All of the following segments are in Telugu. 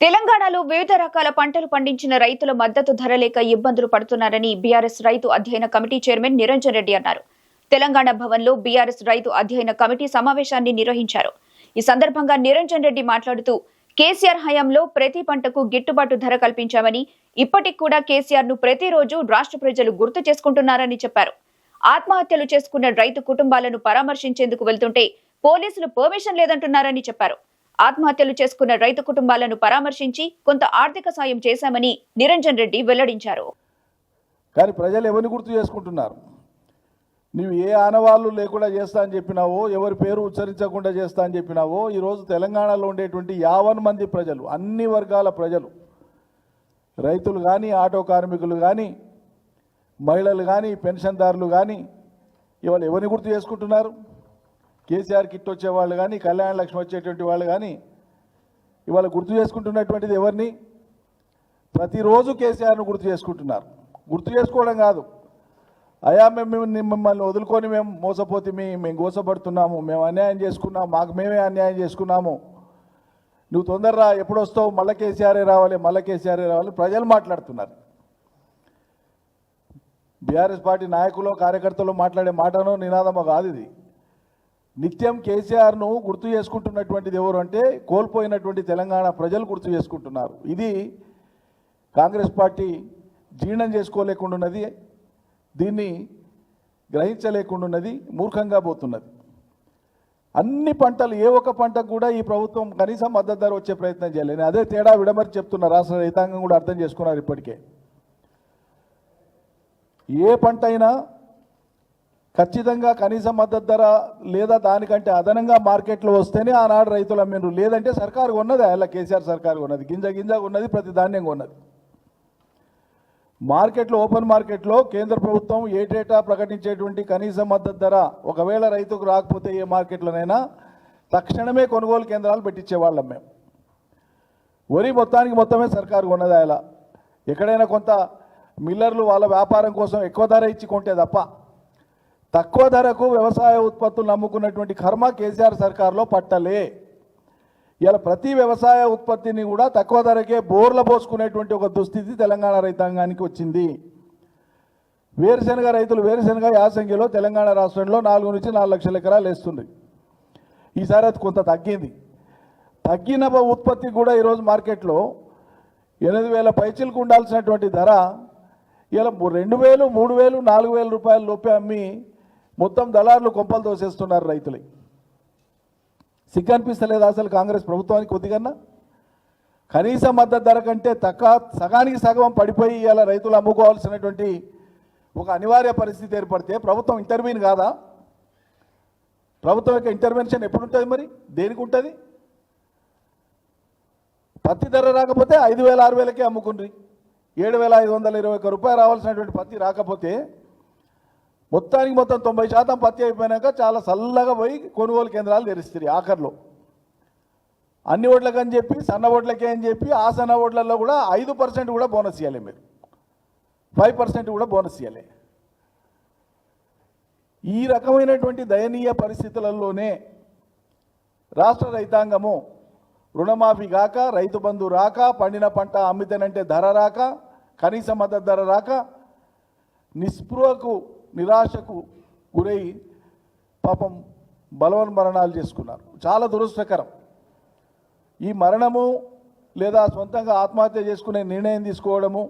తెలంగాణలో వివిధ రకాల పంటలు పండించిన రైతుల మద్దతు ధర లేక ఇబ్బందులు పడుతున్నారని బీఆర్ఎస్ రైతు అధ్యయన కమిటీ చైర్మన్ నిరంజన్ రెడ్డి అన్నారు. తెలంగాణ భవన్లో బీఆర్ఎస్ రైతు అధ్యయన కమిటీ సమావేశాన్ని నిర్వహించారు. ఈ సందర్భంగా నిరంజన్ రెడ్డి మాట్లాడుతూ కేసీఆర్ హయాంలో ప్రతి పంటకు గిట్టుబాటు ధర కల్పించామని ఇప్పటికి కూడా కేసీఆర్ను ప్రతిరోజు రాష్ట్ర ప్రజలు గుర్తు చేసుకుంటున్నారని చెప్పారు. ఆత్మహత్యలు చేసుకున్న రైతు కుటుంబాలను పరామర్శించేందుకు వెళ్తుంటే పోలీసులు పర్మిషన్ లేదంటున్నారని చెప్పారు. ఆత్మహత్యలు చేసుకున్న రైతు కుటుంబాలను పరామర్శించి కొంత ఆర్థిక సాయం చేశామని నిరంజన్ రెడ్డి వెల్లడించారు. కానీ ప్రజలు ఎవరిని గుర్తు చేసుకుంటున్నారు? నువ్వు ఏ ఆనవాళ్ళు లేకుండా చేస్తా అని చెప్పినావో ఎవరి పేరు ఉచ్చరించకుండా చేస్తా అని చెప్పినావో ఈరోజు తెలంగాణలో ఉండేటువంటి యావన్ మంది ప్రజలు అన్ని వర్గాల ప్రజలు రైతులు కానీ ఆటో కార్మికులు కానీ మహిళలు కానీ పెన్షన్దారులు కానీ ఇవాళ ఎవరిని గుర్తు చేసుకుంటున్నారు? కేసీఆర్ కిట్ వచ్చేవాళ్ళు కానీ కళ్యాణ లక్ష్మి వచ్చేటువంటి వాళ్ళు కానీ ఇవాళ గుర్తు చేసుకుంటున్నటువంటిది ఎవరిని? ప్రతిరోజు కేసీఆర్ను గుర్తు చేసుకుంటున్నారు. గుర్తు చేసుకోవడం కాదు. అయా మేము మిమ్మల్ని- మిమ్మల్ని వదులుకొని మేము మోసపోతే మేము గోసపడుతున్నాము. మేము అన్యాయం చేసుకున్నాము. మాకు మేమే అన్యాయం చేసుకున్నాము. నువ్వు తొందరరా ఎప్పుడు వస్తావు మళ్ళీ కేసీఆరే రావాలి మళ్ళీ కేసీఆరే రావాలి. ప్రజలు మాట్లాడుతున్నారు. బీఆర్ఎస్ పార్టీ నాయకులు కార్యకర్తలు మాట్లాడే మాటను నినాదమో కాదు ఇది. నిత్యం కేసీఆర్ను గుర్తు చేసుకుంటున్నటువంటిది ఎవరు అంటే కోల్పోయినటువంటి తెలంగాణ ప్రజలు గుర్తు చేసుకుంటున్నారు. ఇది కాంగ్రెస్ పార్టీ జీర్ణం చేసుకోలేకుండా ఉన్నది దీన్ని గ్రహించలేకుండాన్నది మూర్ఖంగా పోతున్నది. అన్ని పంటలు ఏ ఒక్క పంటకు కూడా ఈ ప్రభుత్వం కనీసం మద్దతు ధర వచ్చే ప్రయత్నం చేయలేదు. అదే తేడా విడమరి చెప్తున్న రాష్ట్ర రైతాంగం కూడా అర్థం చేసుకున్నారు ఇప్పటికే. ఏ పంట అయినా ఖచ్చితంగా కనీస మద్దతు ధర లేదా దానికంటే అదనంగా మార్కెట్లో వస్తేనే ఆనాడు రైతులు అమ్మిండ్రు. లేదంటే సర్కారు ఉన్నది అలా కేసీఆర్ సర్కారు ఉన్నది గింజ గింజ ఉన్నది ప్రతి ధాన్యం ఉన్నది మార్కెట్లో ఓపెన్ మార్కెట్లో కేంద్ర ప్రభుత్వం ఏటేటా ప్రకటించేటువంటి కనీస మద్దతు ధర ఒకవేళ రైతుకు రాకపోతే ఏ మార్కెట్లోనైనా తక్షణమే కొనుగోలు కేంద్రాలు పెట్టించేవాళ్ళం మేము. వరి మొత్తానికి మొత్తమే సర్కారు కొన్నది అలా. ఎక్కడైనా కొంత మిల్లర్లు వాళ్ళ వ్యాపారం కోసం ఎక్కువ ధర ఇచ్చి కొంటే తప్ప తక్కువ ధరకు వ్యవసాయ ఉత్పత్తులు నమ్ముకున్నటువంటి కర్మ కేసీఆర్ సర్కార్లో పట్టలే. ఇలా ప్రతి వ్యవసాయ ఉత్పత్తిని కూడా తక్కువ ధరకే బోర్ల పోసుకునేటువంటి ఒక దుస్థితి తెలంగాణ రైతాంగానికి వచ్చింది. వేరుశనగ రైతులు వేరుశనగ యాసంగిలో తెలంగాణ రాష్ట్రంలో నాలుగు నుంచి నాలుగు లక్షల ఎకరాలు వేస్తుంది ఈసారి అది కొంత తగ్గింది. తగ్గిన ఉత్పత్తి కూడా ఈరోజు మార్కెట్లో ఎనిమిది వేల పైచీలకు ఉండాల్సినటువంటి ధర ఇలా రెండు వేలు మూడు వేలు నాలుగు వేల రూపాయల లోపే అమ్మి మొత్తం దళారులు కొంపలు తోసేస్తున్నారు రైతులకి సిగ్గు అనిపిస్తలేదు అసలు కాంగ్రెస్ ప్రభుత్వానికి కొద్దిగన్నా? కనీస మద్దతు ధర కంటే తక్కువ సగానికి సగం పడిపోయి ఇలా రైతులు అమ్ముకోవాల్సినటువంటి ఒక అనివార్య పరిస్థితి ఏర్పడితే ప్రభుత్వం ఇంటర్వ్యూన్ కాదా? ప్రభుత్వం యొక్క ఇంటర్వెన్షన్ ఎప్పుడు ఉంటుంది మరి? దేనికి ఉంటుంది పత్తి ధర రాకపోతే ఐదు వేల ఆరు వేలకే అమ్ముకుండ్రి. ఏడు వేల ఐదు వందల ఇరవై ఒక్క రూపాయలు రావాల్సినటువంటి పత్తి రాకపోతే మొత్తానికి మొత్తం తొంభై శాతం పత్తి అయిపోయినాక చాలా చల్లగా పోయి కొనుగోలు కేంద్రాలు తెరిస్తారు ఆఖర్లో. అన్ని ఓట్లకని చెప్పి సన్న ఓట్లకే అని చెప్పి ఆ సన్న ఓట్లలో కూడా ఐదు పర్సెంట్ కూడా బోనస్ ఇవ్వాలి మీరు. ఫైవ్ పర్సెంట్ కూడా బోనస్ ఇవ్వాలి ఈ రకమైనటువంటి దయనీయ పరిస్థితులలోనే రాష్ట్ర రైతాంగము రుణమాఫీ కాక రైతు బంధు రాక పండిన పంట అమ్మితేనంటే ధర రాక కనీస మద్దతు ధర రాక నిస్పృహకు నిరాశకు గురై పాపం బలవన్ మరణాలు చేసుకున్నారు. చాలా దురదృష్టకరం. ఈ మరణము లేదా సొంతంగా ఆత్మహత్య చేసుకునే నిర్ణయం తీసుకోవడము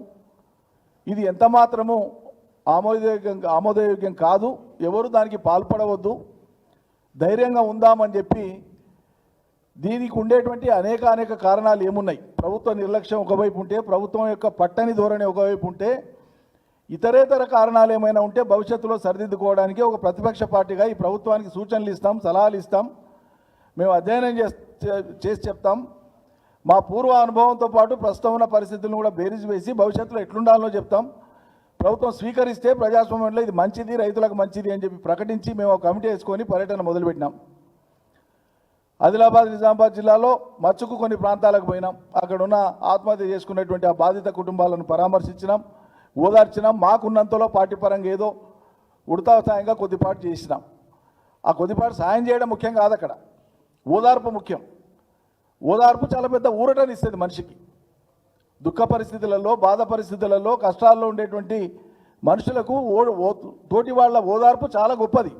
ఇది ఎంత మాత్రము ఆమోదయోగ్యం ఆమోదయోగ్యం కాదు ఎవరు దానికి పాల్పడవద్దు ధైర్యంగా ఉందామని చెప్పి దీనికి ఉండేటువంటి అనేక అనేక కారణాలు ఏమున్నాయి? ప్రభుత్వ నిర్లక్ష్యం ఒకవైపు ఉంటే ప్రభుత్వం యొక్క పట్టని ధోరణి ఒకవైపు ఉంటే ఇతరేతర కారణాలు ఏమైనా ఉంటే భవిష్యత్తులో సరిదిద్దుకోవడానికి ఒక ప్రతిపక్ష పార్టీగా ఈ ప్రభుత్వానికి సూచనలు ఇస్తాం సలహాలు ఇస్తాం. మేము అధ్యయనం చే- చేసి చెప్తాం. మా పూర్వ అనుభవంతో పాటు ప్రస్తుతం ఉన్న పరిస్థితులను కూడా బేరీజ్ వేసి భవిష్యత్తులో ఎట్లుండాలో చెప్తాం. ప్రభుత్వం స్వీకరిస్తే ప్రజాస్వామ్యంలో ఇది మంచిది రైతులకు మంచిది అని చెప్పి ప్రకటించి మేము ఒక కమిటీ వేసుకొని పర్యటన మొదలుపెట్టినాం. ఆదిలాబాద్ నిజామాబాద్ జిల్లాలో మచ్చుకు కొన్ని ప్రాంతాలకు పోయినాం. అక్కడున్న ఆత్మహత్య చేసుకున్నటువంటి ఆ బాధిత కుటుంబాలను పరామర్శించినాం. ఓదార్చినాం మాకున్నంతలో పార్టీ పరంగా ఏదో ఉడతావతాయంగా కొద్దిపాటు చేసినాం. ఆ కొద్దిపాటు సాయం చేయడం ముఖ్యం కాదు అక్కడ. ఓదార్పు ముఖ్యం. ఓదార్పు చాలా పెద్ద ఊరటనిస్తుంది మనిషికి. దుఃఖ పరిస్థితులలో బాధ పరిస్థితులలో కష్టాల్లో ఉండేటువంటి మనుషులకు ఓ తోటి వాళ్ళ ఓదార్పు చాలా గొప్పది.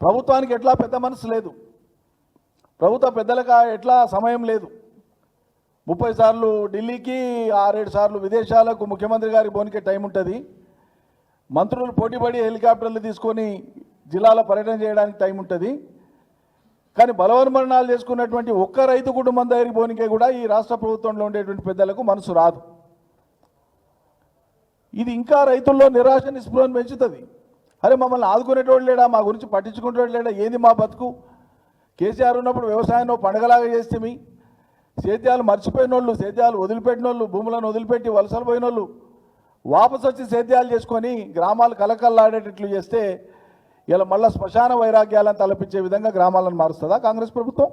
ప్రభుత్వానికి ఎట్లా పెద్ద మనసు లేదు. ప్రభుత్వ పెద్దలకు ఆ ఎట్లా సమయం లేదు. ముప్పై సార్లు ఢిల్లీకి ఆరేడు సార్లు విదేశాలకు ముఖ్యమంత్రి గారికి పోనికే టైం ఉంటుంది. మంత్రులు పోటీపడి హెలికాప్టర్లు తీసుకొని జిల్లాలో పర్యటన చేయడానికి టైం ఉంటుంది. కానీ బలవన్మరణాలు చేసుకున్నటువంటి ఒక్క రైతు కుటుంబం దగ్గరికి పోనికే కూడా ఈ రాష్ట్ర ప్రభుత్వంలో ఉండేటువంటి పెద్దలకు మనసు రాదు. ఇది ఇంకా రైతుల్లో నిరాశ నిస్పృహను పెంచుతుంది. అరే మమ్మల్ని ఆదుకునేటోడు లేడా? మా గురించి పట్టించుకునేటోడు లేడా? ఏంది మా బతుకు? కేసీఆర్ ఉన్నప్పుడు వ్యవసాయంలో పండగలాగా చేస్తేమి సేద్యాలు మర్చిపోయిన వాళ్ళు సేద్యాలు వదిలిపెట్టిన వాళ్ళు భూములను వదిలిపెట్టి వలసలు పోయిన వాళ్ళు వాపసు వచ్చి సేద్యాలు చేసుకొని గ్రామాలు కలకల్లాడేటట్లు చేస్తే ఇలా మళ్ళీ శ్మశాన వైరాగ్యాలను తలపించే విధంగా గ్రామాలను మారుస్తుందా కాంగ్రెస్ ప్రభుత్వం?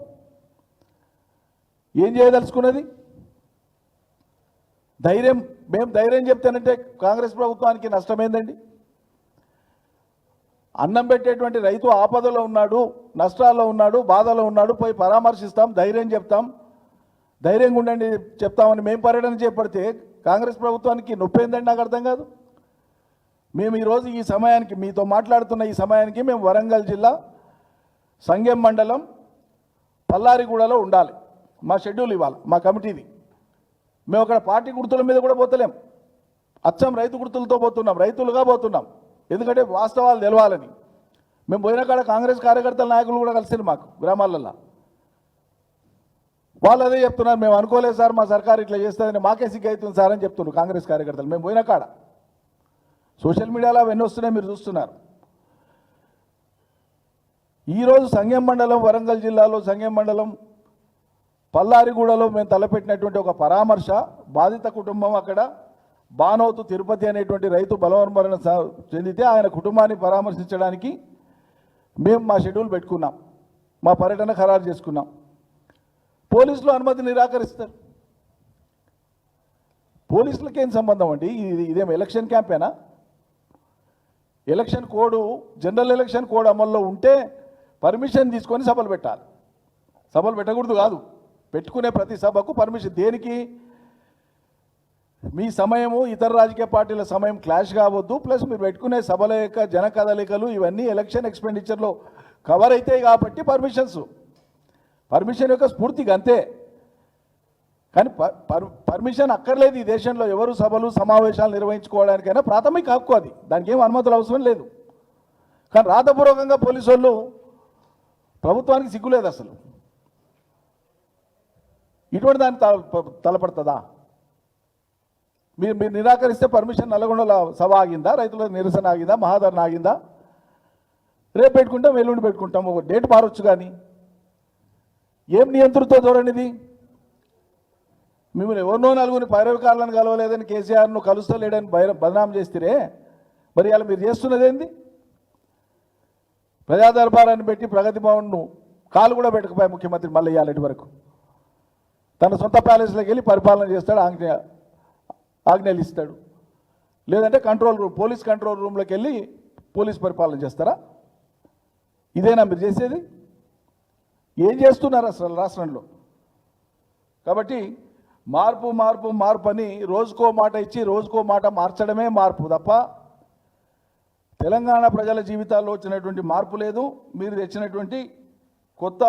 ఏం చేయదలుచుకున్నది? ధైర్యం మేము ధైర్యం చెప్తానంటే కాంగ్రెస్ ప్రభుత్వానికి నష్టమేందండి? అన్నం పెట్టేటువంటి రైతు ఆపదలో ఉన్నాడు నష్టాల్లో ఉన్నాడు బాధలో ఉన్నాడు పోయి పరామర్శిస్తాం ధైర్యం చెప్తాం ధైర్యంగా ఉండండి చెప్తామని మేము పర్యటన చేపడితే కాంగ్రెస్ ప్రభుత్వానికి నొప్పేందండి నాకు అర్థం కాదు. మేము ఈరోజు ఈ సమయానికి మీతో మాట్లాడుతున్న ఈ సమయానికి మేము వరంగల్ జిల్లా సంగెం మండలం పల్లారిగూడలో ఉండాలి. మా షెడ్యూల్ ఇవ్వాలి మా కమిటీది. మేము అక్కడ పార్టీ గుర్తుల మీద కూడా పోతలేం. అచ్చం రైతు గుర్తులతో పోతున్నాం రైతులుగా పోతున్నాం. ఎందుకంటే వాస్తవాలు తెలవాలని. మేము పోయిన కాడ కాంగ్రెస్ కార్యకర్తల నాయకులు కూడా కలిసింది మాకు గ్రామాలలో వాళ్ళు అదే చెప్తున్నారు మేము అనుకోలేదు సార్ మా సర్కార్ ఇట్లా చేస్తుందని మాకే సిగ్గు అవుతుంది సార్ అని చెప్తున్నారు కాంగ్రెస్ కార్యకర్తలు. మేము పోయిన కాడ. సోషల్ మీడియాలో అవన్నీ వస్తున్నాయి మీరు చూస్తున్నారు. ఈరోజు సంఘం మండలం వరంగల్ జిల్లాలో సంఘం మండలం పల్లారిగూడలో మేము తలపెట్టినటువంటి ఒక పరామర్శ బాధిత కుటుంబం అక్కడ బానోతు తిరుపతి అనేటువంటి రైతు బలవన్మరణ చెందితే ఆయన కుటుంబాన్ని పరామర్శించడానికి మేము మా షెడ్యూల్ పెట్టుకున్నాం. మా పర్యటన ఖరారు చేసుకున్నాం. పోలీసులు అనుమతి నిరాకరిస్తారు. పోలీసులకి ఏం సంబంధం అండి? ఇది ఇదేం election క్యాంపేనా? Election code general election code అమల్లో ఉంటే పర్మిషన్ తీసుకొని సభలు పెట్టాలి. సభలు పెట్టకూడదు కాదు. పెట్టుకునే ప్రతి సభకు పర్మిషన్. దేనికి? మీ సమయము ఇతర రాజకీయ పార్టీల సమయం క్లాష్ కావద్దు. ప్లస్ మీరు పెట్టుకునే సభల యొక్క జన కదలికలు ఇవన్నీ ఎలక్షన్ ఎక్స్పెండిచర్లో కవర్ అవుతాయి కాబట్టి పర్మిషన్స్. పర్మిషన్ యొక్క స్ఫూర్తిగా అంతే. కానీ ప- పర్- పర్మిషన్ అక్కర్లేదు ఈ దేశంలో. ఎవరు సభలు సమావేశాలు నిర్వహించుకోవడానికైనా ప్రాథమిక హక్కు అది. దానికి ఏం అనుమతులు అవసరం లేదు. కానీ రాతపూర్వకంగా పోలీసు వాళ్ళు ప్రభుత్వానికి సిగ్గులేదు అసలు. ఇటువంటి దాన్ని తల- తలపడుతుందా? మీరు మీరు నిరాకరిస్తే పర్మిషన్ నల్గొండల సభ ఆగిందా? రైతుల నిరసన ఆగిందా? మహాధరణ ఆగిందా? రేపు పెట్టుకుంటాం ఎల్లుండి పెట్టుకుంటాం. ఒక డేట్ మారొచ్చు కానీ. ఏం నియంత్రణతో చూడండి మిమ్మల్ని ఎవరినో నలుగురిని పైరవికారులను కలవలేదని కేసీఆర్ను కలుస్తలేడని బైర బదనాం చేస్తే మరి ఇలా మీరు చేస్తున్నది ఏంది? ప్రజా దర్బారాన్ని పెట్టి ప్రగతి భవన్ను కాలు కూడా పెట్టకపోయి ముఖ్యమంత్రి మళ్ళీ ఇవ్వాలి వరకు. తన సొంత ప్యాలెస్లోకి వెళ్ళి పరిపాలన చేస్తాడు ఆజ్ఞ ఆజ్ఞలు ఇస్తాడు. లేదంటే కంట్రోల్ రూమ్ పోలీస్ కంట్రోల్ రూమ్లోకి వెళ్ళి పోలీస్ పరిపాలన చేస్తారా? ఇదేనా మీరు చేసేది? ఏం చేస్తున్నారు అసలు రాష్ట్రంలో? కాబట్టి మార్పు మార్పు మార్పు అని రోజుకో మాట ఇచ్చి రోజుకో మాట మార్చడమే మార్పు తప్ప తెలంగాణ ప్రజల జీవితాల్లో వచ్చినటువంటి మార్పు లేదు. మీరు తెచ్చినటువంటి కొత్త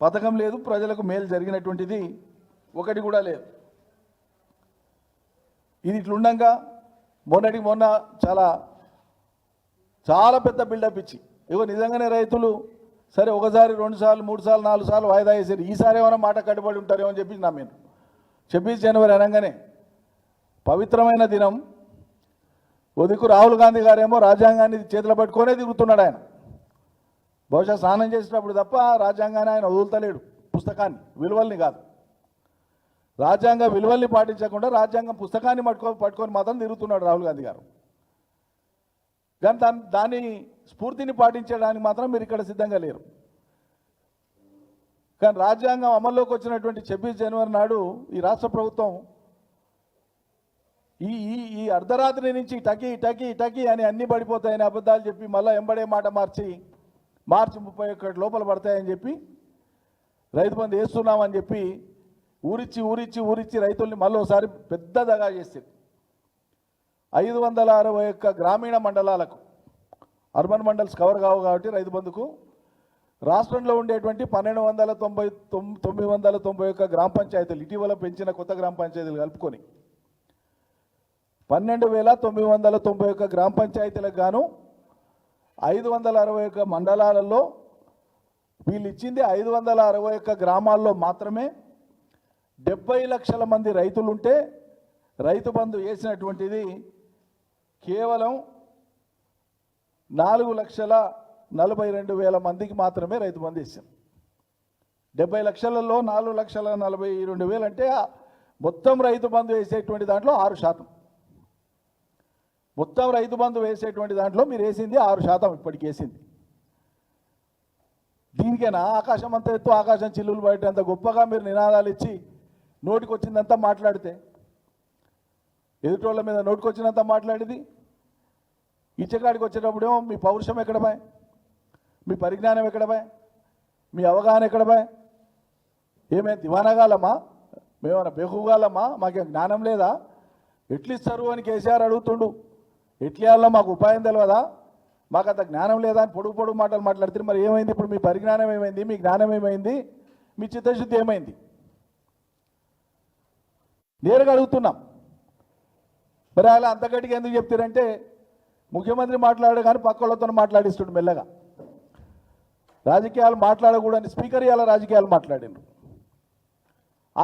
పథకం లేదు. ప్రజలకు మేలు జరిగినటువంటిది ఒకటి కూడా లేదు. ఇది ఇట్లుండగా మొన్నటి మొన్న చాలా చాలా పెద్ద బిల్డప్ ఇచ్చి ఇగో నిజంగానే రైతులు సరే ఒకసారి రెండు సార్లు మూడు సార్లు నాలుగు సార్లు వాయిదా వేసారు ఈసారి ఏమైనా మాట కట్టుబడి ఉంటారేమో అని చెప్పి మీరు చెప్పి జనవరి అనగానే పవిత్రమైన దినం. ఉదికు రాహుల్ గాంధీ గారేమో రాజ్యాంగాన్ని చేతిలో పట్టుకొనే తిరుగుతున్నాడు ఆయన. బహుశా స్నానం చేసేటప్పుడు తప్ప రాజ్యాంగాన్ని ఆయన వదులుతలేడు. పుస్తకాన్ని విలువల్ని కాదు. రాజ్యాంగ విలువల్ని పాటించకుండా రాజ్యాంగం పుస్తకాన్ని పట్టుకో పట్టుకొని మాత్రం తిరుగుతున్నాడు రాహుల్ గాంధీ గారు. కానీ దాని దాని స్ఫూర్తిని పాటించడానికి మాత్రం మీరు ఇక్కడ సిద్ధంగా లేరు. కానీ రాజ్యాంగం అమల్లోకి వచ్చినటువంటి ఛబ్బీస్ జనవరి నాడు ఈ రాష్ట్ర ప్రభుత్వం ఈ ఈ ఈ అర్ధరాత్రి నుంచి టకీ టకీ టకీ అని అన్నీ పడిపోతాయని అబద్ధాలు చెప్పి మళ్ళీ ఎంబడే మాట మార్చి మార్చి ముప్పై ఒకటి లోపల పడతాయని చెప్పి రైతు బంధు వేస్తున్నామని చెప్పి ఊరిచ్చి ఊరిచ్చి ఊరిచ్చి రైతుల్ని మళ్ళీ ఒకసారి పెద్ద దగా చేసింది. ఐదు వందల అరవై ఒక్క గ్రామీణ మండలాలకు అర్బన్ మండల్స్ కవర్ కావు కాబట్టి రైతు బంధుకు. రాష్ట్రంలో ఉండేటువంటి పన్నెండు వందల తొంభై తొమ్- తొమ్మిది వందల తొంభై ఒక్క గ్రామ పంచాయతీలు ఇటీవల పెంచిన కొత్త గ్రామ పంచాయతీలు కలుపుకొని. పన్నెండు వేల తొమ్మిది వందల తొంభై ఒక్క గ్రామ పంచాయతీలకు గాను ఐదు వందల అరవై ఒక్క మండలాలలో వీళ్ళు ఇచ్చింది ఐదు వందల అరవై ఒక్క గ్రామాల్లో మాత్రమే డెబ్బై లక్షల మంది రైతులుంటే రైతు బంధు వేసినటువంటిది కేవలం నాలుగు లక్షల నలభై రెండు వేల మందికి మాత్రమే రైతు బంధు వేసాం డెబ్బై లక్షలలో నాలుగు లక్షల నలభై రెండు వేలు అంటే మొత్తం రైతు బంధు వేసేటువంటి దాంట్లో ఆరు శాతం. మొత్తం రైతు బంధు వేసేటువంటి దాంట్లో మీరు వేసింది ఆరు శాతం ఇప్పటికి వేసింది. దీనికైనా ఆకాశం అంత ఎత్తు ఆకాశం చిల్లులు బయట అంత గొప్పగా మీరు నినాదాలు ఇచ్చి నోటికి వచ్చిందంతా మాట్లాడితే ఎదుటోళ్ళ మీద నోటికి వచ్చినంత మాట్లాడేది ఇచ్చకాడికి వచ్చేటప్పుడేమో మీ పౌరుషం ఎక్కడ బాయ్? మీ పరిజ్ఞానం ఎక్కడ బాయ్? మీ అవగాహన ఎక్కడ బాయ్? ఏమైనా దివానగాలమ్మా మేమైనా బెహుగాలమా మాకేం జ్ఞానం లేదా? ఎట్లిస్తారు అని కేసీఆర్ అడుగుతుండు. ఎట్లియాలో మాకు ఉపాయం తెలియదా మాకు అంత జ్ఞానం లేదా అని పొడుగు పొడుగు మాటలు మాట్లాడుతున్నారు. మరి ఏమైంది? ఇప్పుడు మీ పరిజ్ఞానం ఏమైంది? మీ జ్ఞానం ఏమైంది? మీ చిత్తశుద్ధి ఏమైంది? నేరుగా అడుగుతున్నాం. మరి అలా అంత గట్టిగా ఎందుకు చెప్తారంటే ముఖ్యమంత్రి మాట్లాడే కానీ పక్క వాళ్ళతో మాట్లాడిస్తుండు మెల్లగా. రాజకీయాలు మాట్లాడకూడని స్పీకర్ ఇవాళ రాజకీయాలు మాట్లాడిండ్రు.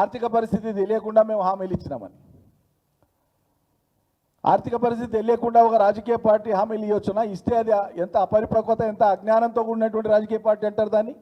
ఆర్థిక పరిస్థితి తెలియకుండా మేము హామీలు ఇచ్చినామని. ఆర్థిక పరిస్థితి తెలియకుండా ఒక రాజకీయ పార్టీ హామీలు ఇవ్వచ్చునా ఇస్తే అది ఎంత అపరిపక్వత ఎంత అజ్ఞానంతో కూడినటువంటి రాజకీయ పార్టీ అంటారు దాన్ని?